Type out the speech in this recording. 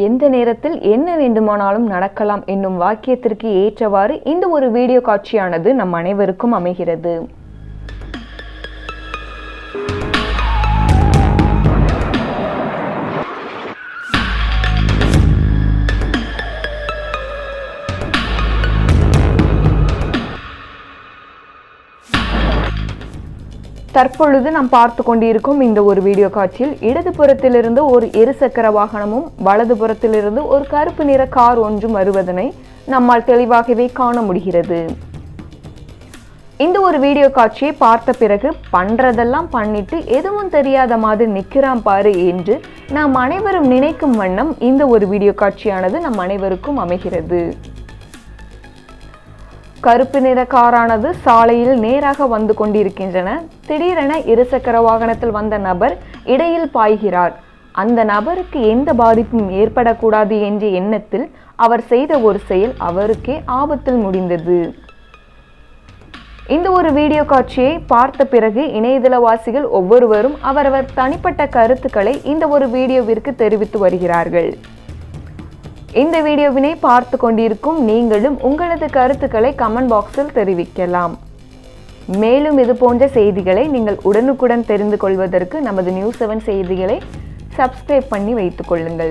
எந்த நேரத்தில் என்ன வேண்டுமானாலும் நடக்கலாம் என்னும் வாக்கியத்திற்கு ஏற்றவாறு இந்த ஒரு வீடியோ காட்சியானது நம் அனைவருக்கும் அமைகிறது. தற்பொழுது நாம் பார்த்து கொண்டிருக்கும் இந்த ஒரு வீடியோ காட்சியில் இடதுபுறத்திலிருந்து ஒரு இருசக்கர வாகனமும் வலதுபுறத்திலிருந்து ஒரு கருப்பு நிற கார் ஒன்றும் வருவதனை நம்மால் தெளிவாகவே காண முடிகிறது. இந்த ஒரு வீடியோ காட்சியை பார்த்த பிறகு பண்றதெல்லாம் பண்ணிட்டு எதுவும் தெரியாத மாதிரி நிற்கிறான் பாரு என்று நாம் அனைவரும் நினைக்கும் வண்ணம் இந்த ஒரு வீடியோ காட்சியானது நம் அனைவருக்கும் அமைகிறது. கருப்பு நிற காரானது சாலையில் நேராக வந்து கொண்டிருக்கின்றன. திடீரென இருசக்கர வாகனத்தில் வந்த நபர் இடையில் பாய்கிறார். அந்த நபருக்கு எந்த பாதிப்பும் ஏற்படக்கூடாது என்ற எண்ணத்தில் அவர் செய்த ஒரு செயல் அவருக்கே ஆபத்தில் முடிந்தது. இந்த ஒரு வீடியோ காட்சியை பார்த்த பிறகு இணையதளவாசிகள் ஒவ்வொருவரும் அவரவர் தனிப்பட்ட கருத்துக்களை இந்த ஒரு வீடியோவிற்கு தெரிவித்து வருகிறார்கள். இந்த வீடியோவினை பார்த்து கொண்டிருக்கும் நீங்களும் உங்களது கருத்துக்களை கமெண்ட் பாக்ஸில் தெரிவிக்கலாம். மேலும் இது போன்ற செய்திகளை நீங்கள் உடனுக்குடன் தெரிந்து கொள்வதற்கு நமது நியூஸ் செவன் செய்திகளை சப்ஸ்கிரைப் பண்ணி வைத்துக் கொள்ளுங்கள்.